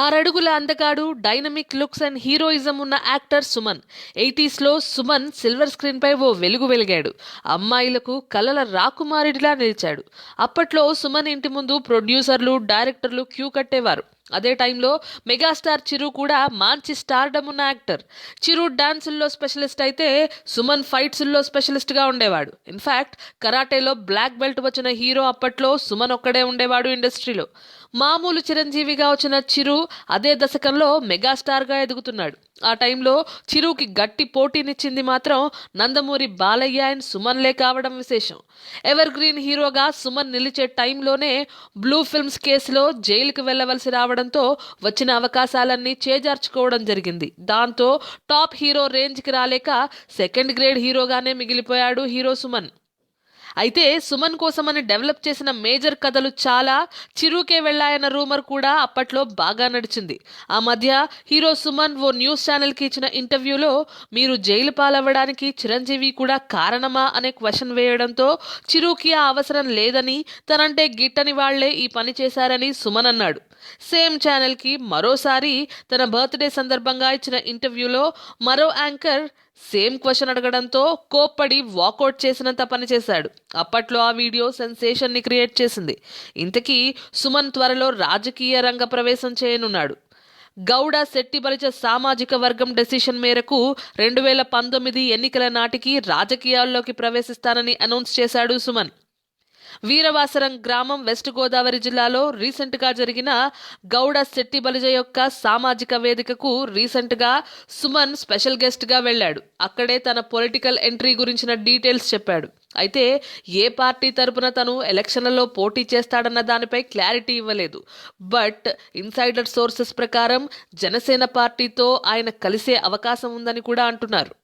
ఆరడుగుల అందగాడు dynamic looks and heroism ఉన్న యాక్టర్ సుమన్. ఎయిటీస్లో సుమన్ సిల్వర్ స్క్రీన్పై ఓ వెలుగు వెలిగాడు. అమ్మాయిలకు కలల రాకుమారుడిలా నిలిచాడు. అప్పట్లో సుమన్ ఇంటి ముందు ప్రొడ్యూసర్లు డైరెక్టర్లు క్యూ కట్టేవారు. అదే టైంలో మెగాస్టార్ చిరు కూడా మంచి స్టార్డమ్ ఉన్న యాక్టర్. చిరు డాన్సుల్లో స్పెషలిస్ట్ అయితే సుమన్ ఫైట్స్ల్లో స్పెషలిస్ట్గా ఉండేవాడు. ఇన్ఫ్యాక్ట్ కరాటేలో బ్లాక్ బెల్ట్ వచ్చిన హీరో అప్పట్లో సుమన్ ఒక్కడే ఉండేవాడు ఇండస్ట్రీలో. మామూలు చిరంజీవిగా వచ్చిన చిరు అదే దశకంలో మెగాస్టార్గా ఎదుగుతున్నాడు. ఆ టైంలో చిరుకి గట్టి పోటీనిచ్చింది మాత్రం నందమూరి బాలయ్య అండ్ సుమన్లే కావడం విశేషం. ఎవర్ గ్రీన్ హీరోగా సుమన్ నిలిచే టైంలోనే బ్లూ ఫిల్మ్స్ కేసులో జైలుకు వెళ్ళవలసి రావడంతో వచ్చిన అవకాశాలన్నీ చేజార్చుకోవడం జరిగింది. దాంతో టాప్ హీరో రేంజ్కి రాలేక సెకండ్ గ్రేడ్ హీరోగానే మిగిలిపోయాడు హీరో సుమన్. అయితే సుమన్ కోసమని డెవలప్ చేసిన మేజర్ కథలు చాలా చిరుకే వెళ్ళాయన్న రూమర్ కూడా అప్పట్లో బాగా నడిచింది. ఆ మధ్య హీరో సుమన్ ఓ న్యూస్ ఛానల్కి ఇచ్చిన ఇంటర్వ్యూలో మీరు జైలు పాలవ్వడానికి చిరంజీవి కూడా కారణమా? అనే క్వశ్చన్ వేయడంతో చిరుకి ఆ అవసరం లేదని తనంటే గిట్టని వాళ్ళే ఈ పని చేశారని సుమన్ అన్నాడు. సేమ్ ఛానల్కి మరోసారి తన బర్త్డే సందర్భంగా ఇచ్చిన ఇంటర్వ్యూలో మరో యాంకర్ సేమ్ క్వశ్చన్ అడగడంతో కోప్పడి వాకౌట్ చేసినంత పనిచేశాడు అప్పట్లో ఆ వీడియో సెన్సేషన్ని క్రియేట్ చేసింది. ఇంతకీ సుమన్ త్వరలో రాజకీయ రంగ ప్రవేశం చేయనున్నాడు. గౌడ శెట్టి బలిచ సామాజిక వర్గం డెసిషన్ మేరకు రెండు వేల పంతొమ్మిది ఎన్నికల నాటికి రాజకీయాల్లోకి ప్రవేశిస్తానని అనౌన్స్ చేశాడు సుమన్. వీరవాసరం గ్రామం వెస్ట్ గోదావరి జిల్లాలో రీసెంట్గా జరిగిన గౌడ శెట్టి బలిజ యొక్క సామాజిక వేదికకు రీసెంట్గా సుమన్ స్పెషల్ గెస్ట్గా వెళ్ళాడు. అక్కడే తన పొలిటికల్ ఎంట్రీ గురించిన డీటెయిల్స్ చెప్పాడు. అయితే ఏ పార్టీ తరపున తను ఎలక్షన్లలో పోటీ చేస్తాడన్న దానిపై క్లారిటీ ఇవ్వలేదు. బట్ ఇన్సైడర్ సోర్సెస్ ప్రకారం జనసేన పార్టీతో ఆయన కలిసే అవకాశం ఉందని కూడా అంటున్నారు.